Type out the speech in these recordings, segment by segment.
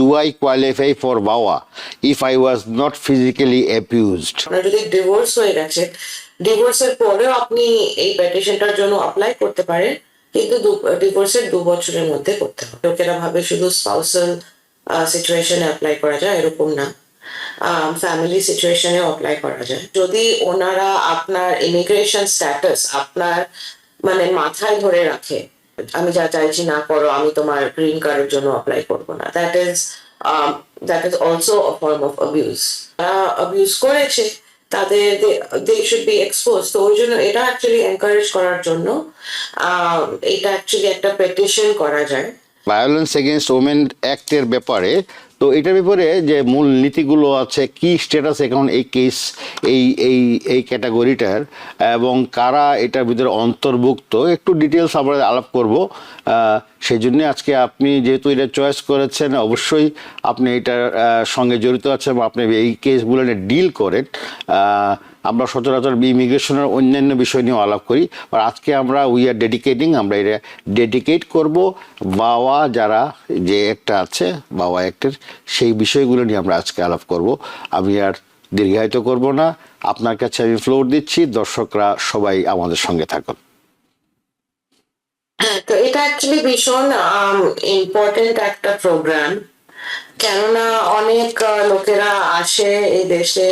do I qualify for VAWA if I was not physically abused? আপনার যদি divorce হয়ে গেছে ডিভোর্সের পরেও আপনি এই পেটিশনটার জন্য অ্যাপ্লাই করতে পারেন, কিন্তু ডিভোর্সের দু বছরের মধ্যে করতে হবে। লোকেরা ভাবে শুধু স্পাউসাল সিচুয়েশনে অ্যাপ্লাই করা যায়, এরকম না। ফ্যামিলি সিচুয়েশনেও অ্যাপ্লাই করা যায়। যদি ওনারা আপনার ইমিগ্রেশন স্ট্যাটাস আপনার মানে মাথায় ধরে রাখে আমি যা চাইছি না করো আমি তোমার গ্রিন কার্ডের জন্য অ্যাপ্লাই করব না। That is that is also a form of abuse তারা অ্যাবিউজ করেছে তাদের দে শুড বি এক্সপোজ তো ওই জন্য এটা অ্যাকচুয়ালি এনকারেজ করার জন্য আহ, এটা অ্যাকচুয়ালি একটা পেটিশন করা যায়। ভায়োলেন্স এগেনস্ট ওমেন অ্যাক্টের ব্যাপারে তো এটার ব্যাপারে যে মূল নীতিগুলো আছে, কি স্ট্যাটাস এখন এই কেস এই এই এই ক্যাটাগরিটার এবং কারা এটার ভিতরে অন্তর্ভুক্ত, একটু ডিটেলস আমরা আলাপ করব। সেই জন্যে আজকে আপনি যেহেতু এটা চয়েস করেছেন, অবশ্যই আপনি এটার সঙ্গে জড়িত আছেন বা আপনি এই কেসগুলো ডিল করেন। আমরা সচরাচর ইমিগ্রেশনের অন্যান্য বিষয় নিয়েও আলাপ করি আর আজকে আমরা উই আর ডেডিকেটিং আমরা এটা ডেডিকেট করব বাবা যারা যে একটা আছে বাবা অ্যাক্টের সেই বিষয়গুলো নিয়ে আমরা আজকে আলাপ করব। আমি আর দীর্ঘায়িত করব না। আপনার কাছে আমি ফ্লোর দিচ্ছি। দর্শকরা সবাই আমাদের সঙ্গে থাকুন। তো এটা অ্যাকচুয়ালি ভীষণ ইম্পর্টেন্ট একটা প্রোগ্রাম কেননা অনেক লোকেরা আসে এই দেশে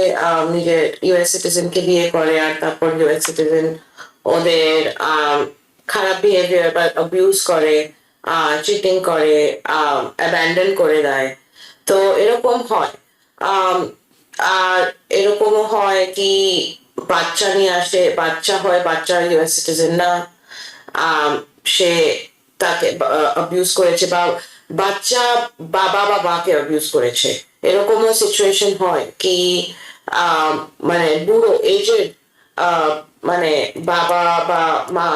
নিজের ইউএস সিটিজেনকে বিয়ে করে আর তারপর ইউএস সিটিজেন ওদের খারাপ বিহেভিয়ার বা অ্যাবিউজ করে চিটিং করে অ্যাবান্ডন করে দেয়। তো এরকম হয়। আর এরকমও হয় কি বাচ্চা নিয়ে আসে, বাচ্চা হয়, বাচ্চা ইউএস সিটিজেন না সে তাকে অ্যাবিউজ করেছে বা বাচ্চা বাবা বা মাকে অ্যাবিউজ করেছে। এরকমও সিচুয়েশন হয় কি মানে বুড়ো এজেড মানে বাবা বা মা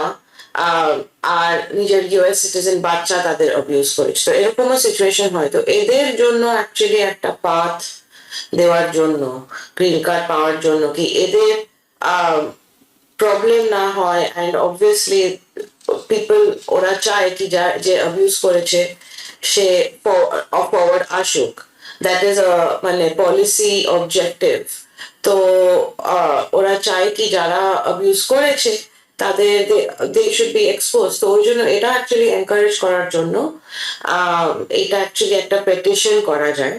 আর নিজের ইউএস সিটিজেন বাচ্চা তাদের অ্যাবিউজ করেছে। তো এরকমও সিচুয়েশন হয়। তো এদের জন্য অ্যাকচুয়ালি একটা পাথ দেওয়ার জন্য গ্রিন কার্ড পাওয়ার জন্য কি এদের প্রবলেম না হয়। অ্যান্ড অবভিয়াসলি পিপল ওরা চায় কি যা, যে অ্যাবিউজ করেছে সে ফরওয়ার্ড আসুক। দ্যাট ইজ মানে পলিসি অবজেক্টিভ তো ওরা চায় কি যারা অ্যাবিউজ করেছে, তাদের দে শুড বি এক্সপোজ তো ওই জন্য এটা অ্যাকচুয়ালি এনকারেজ করার জন্য এটা অ্যাকচুয়ালি একটা পেটিশন করা যায়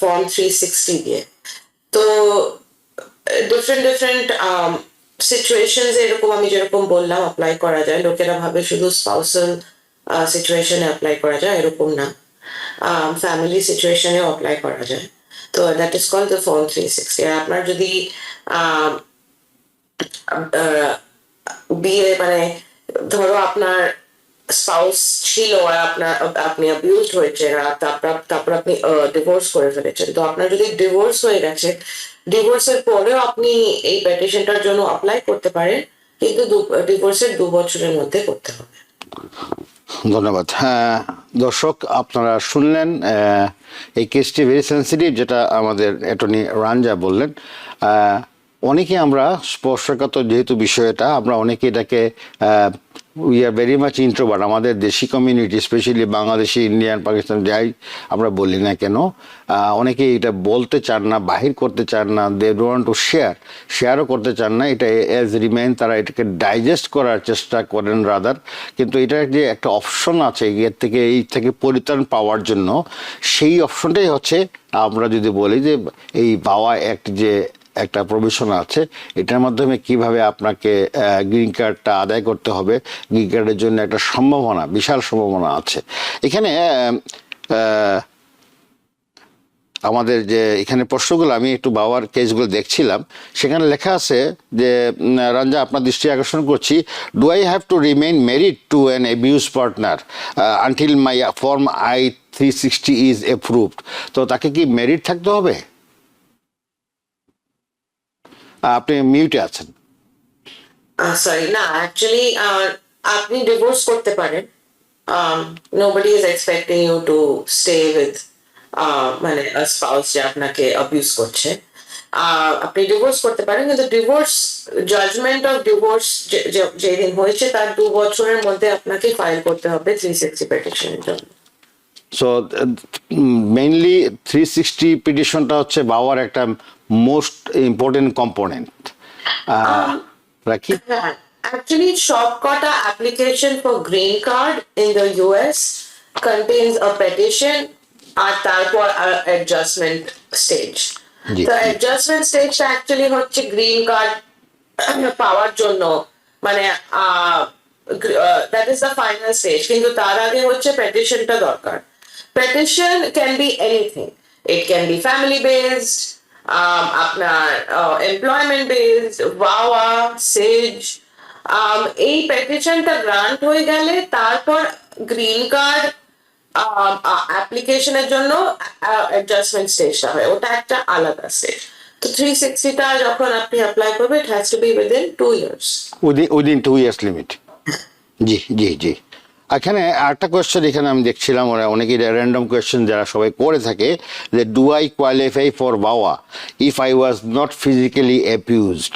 ফর্ম থ্রি সিক্সটি দিয়ে। তো ডিফারেন্ট ডিফারেন্ট সিচুয়েশনস এরকম আমি যেরকম বললাম অ্যাপ্লাই করা যায়। লোকেরা ভাবে শুধু স্পাউসাল সিচুয়েশনে অ্যাপ্লাই করা যায়, এরকম না। ফ্যামিলি সিচুয়েশনেও অ্যাপ্লাই করা যায়। তো that is call the form three sixty আর আপনার যদি বিয়ে মানে ধরো আপনার স্পাউস ছিল আর আপনার আপনি অ্যাবিউজ হয়েছেন তারপর তারপর আপনি ডিভোর্স করে ফেলেছেন, তো আপনার যদি ডিভোর্স হয়ে গেছে ডিভোর্সের পরেও আপনি এই পেটিশনটার জন্য অ্যাপ্লাই করতে পারেন, কিন্তু ডিভোর্সের দু বছরের মধ্যে করতে হবে। ধন্যবাদ। হ্যাঁ দর্শক, আপনারা শুনলেন এই কেসটি ভেরি সেন্সিটিভ যেটা আমাদের অ্যাটর্নি রানজা বললেন। অনেকে আমরা স্পর্শকাত যেহেতু বিষয়টা, আমরা অনেকে এটাকে we are very much introvert আমাদের দেশি community specially Bangladeshi Indian Pakistan যাই আমরা বলি না কেন অনেকে এটা বলতে চান না, বাহির করতে চান না দে ডোন্ট টু শেয়ার শেয়ারও করতে চান না, এটা অ্যাজ রিমেইন তারা এটাকে ডাইজেস্ট করার চেষ্টা করেন রাদার কিন্তু এটার যে একটা অপশন আছে, এর থেকে এই থেকে পরিত্রাণ পাওয়ার জন্য, সেই অপশনটাই হচ্ছে আমরা যদি বলি যে এই বাওয়া অ্যাক্ট যে একটা প্রভিশন আছে। এটার মাধ্যমে কীভাবে আপনাকে গ্রিন কার্ডটা আদায় করতে হবে গ্রিন কার্ডের জন্য একটা সম্ভাবনা, বিশাল সম্ভাবনা আছে। এখানে আমাদের যে এখানে প্রশ্নগুলো, আমি একটু বাবার কেসগুলো দেখছিলাম। সেখানে লেখা আছে যে রঞ্জা আপনার দৃষ্টি আকর্ষণ করছি। Do I have to remain married to an abuse partner until my form I three sixty is approved তো তাকে কি মেরিড থাকতে হবে? আপনি মিউটে আছেন। সরি না অ্যাকচুয়ালি আপনি ডিভোর্স করতে পারেন। Nobody is expecting you to stay with মানে স্পাউস যে আপনাকে অ্যাবিউজ করছে। আপনি ডিভোর্স করতে পারেন কিন্তু ডিভোর্স জাজমেন্ট অফ ডিভোর্স যেদিন হয়েছে তার দু বছরের মধ্যে আপনাকে ফাইল করতে হবে থ্রি সিক্সটি পেটিশনের জন্য। সো মেইনলি থ্রি সিক্সটি পিটিশনটা হচ্ছে বাবার একটা মোস্ট ইম্পর্টেন্ট কম্পোনেন্ট রাখি Actually, সবকটা application for green card in the US contains a petition আর তারপর adjustment stage. জি, তো adjustment stage actually হচ্ছে green card পাওয়ার জন্য মানে that is the final stage কিন্তু তার আগে হচ্ছে পেটিশনটা দরকার petition can be anything it can be family based আপনার এমপ্লয়মেন্ট বেস ওয়াওয়া সেজ এই পেটিশনটা গ্রান্ট হয়ে গেলে তারপর গ্রিন কার্ড অ্যাপ্লিকেশনের জন্য অ্যাডজাস্টমেন্ট স্টেজটা হয়। ওটা একটা আলাদা স্টেজ তো থ্রি সিক্সটিটা যখন আপনি অ্যাপ্লাই করবে it has to be within two years within within two years limit জি জি জি। এখানে আরেকটা কোয়েশ্চেন এখানে আমি দেখছিলাম ওরা অনেকেই র্যান্ডম কোয়েশ্চেন যারা সবাই করে থাকে যে do I qualify for বাওয়া? If I was not physically abused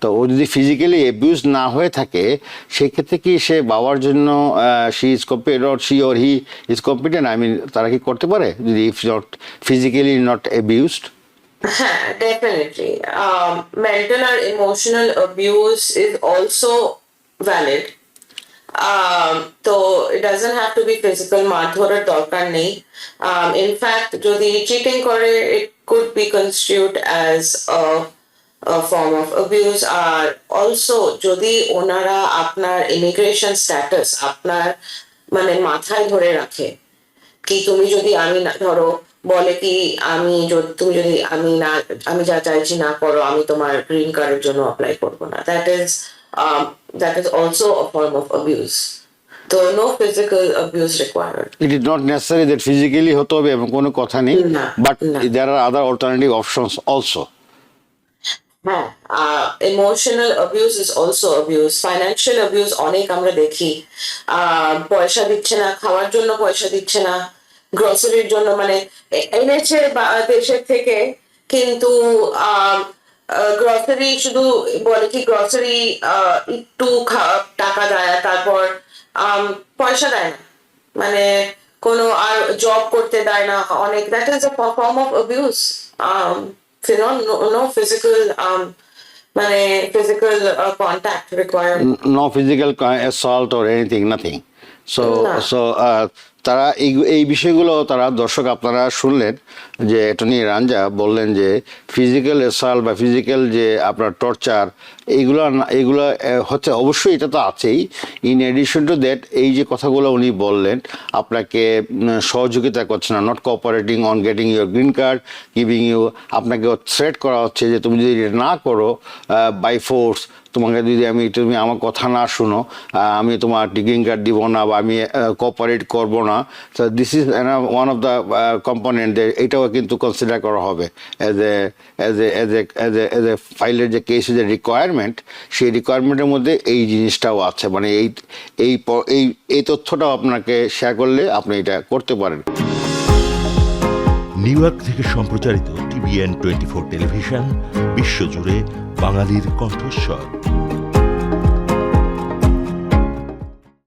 তো ও যদি ফিজিক্যালি অ্যাবিউজ না হয়ে থাকে সেক্ষেত্রে কি সে বাবার জন্য she is compete or she or he is competent I mean তারা কি করতে পারে যদি if not physically not abused হ্যাঁ mental or emotional abuse is also valid. um, তো it doesn't have to be physical মারধরের দরকার নেই fact যদি চিটিং করে could be construed as a, a form of R also যদি ওনারা আপনার immigration স্ট্যাটাস আপনার মানে মাথায় ধরে রাখে কি তুমি যদি আমি ধরো বলে কি আমি তুমি যদি আমি না আমি যা চাইছি না করো আমি তোমার গ্রিন কার্ডের জন্য অ্যাপ্লাই করব না that is that is also a form of abuse তো no physical abuse required it is not necessary that physically হতে হবে এবং কোনো কথা নেই না। There are other alternative options also হ্যাঁ emotional abuse is also abuse financial abuse অনেক আমরা দেখি। আহ, পয়সা দিচ্ছে না খাওয়ার জন্য পয়সা দিচ্ছে না গ্রসারির জন্য মানে এনেছে বা- দেশের থেকে কিন্তু গ্রসারি শুধু বলে কি গ্রসারি একটু টাকা দেয় তারপর পয়সা দেয় না। মানে কোনো আর জব করতে দেয় না অনেক that is a form of abuse no physical মানে physical contact required no physical co- assault or anything, nothing. So, so uh, তারা এই এই বিষয়গুলো তারা দর্শক আপনারা শুনলেন যে টনি রাঞ্জা বললেন যে ফিজিক্যাল এসাল বা ফিজিক্যাল যে আপনার টর্চার এইগুলো এইগুলো হচ্ছে অবশ্যই এটা তো আছেই। ইন এডিশন টু দ্যাট এই যে কথাগুলো উনি বললেন, আপনাকে সহযোগিতা করছে না not cooperating on getting your green card giving you আপনাকে থ্রেট করা হচ্ছে যে তুমি যদি না করো বাই ফোর্স তোমাকে যদি আমি, তুমি আমার কথা না শুনো আমি তোমার গ্রিন কার্ড দিব না বা আমি কোঅপারেট করব না তো this is one of the component এটাও কিন্তু কনসিডার করা হবে। As a as a as a as a as a ফাইলের যে কেস যে রিকোয়ারমেন্ট সেই রিকোয়ারমেন্টের মধ্যে এই জিনিসটাও আছে। মানে এই এই এই এই তথ্যটাও আপনাকে শেয়ার করলে আপনি এটা করতে পারেন। নিউ ইয়র্ক থেকে সম্প্রচারিত টিভিএন টোয়েন্টি ফোর টেলিভিশন, বিশ্বজুড়ে বাঙালির কণ্ঠস্বর।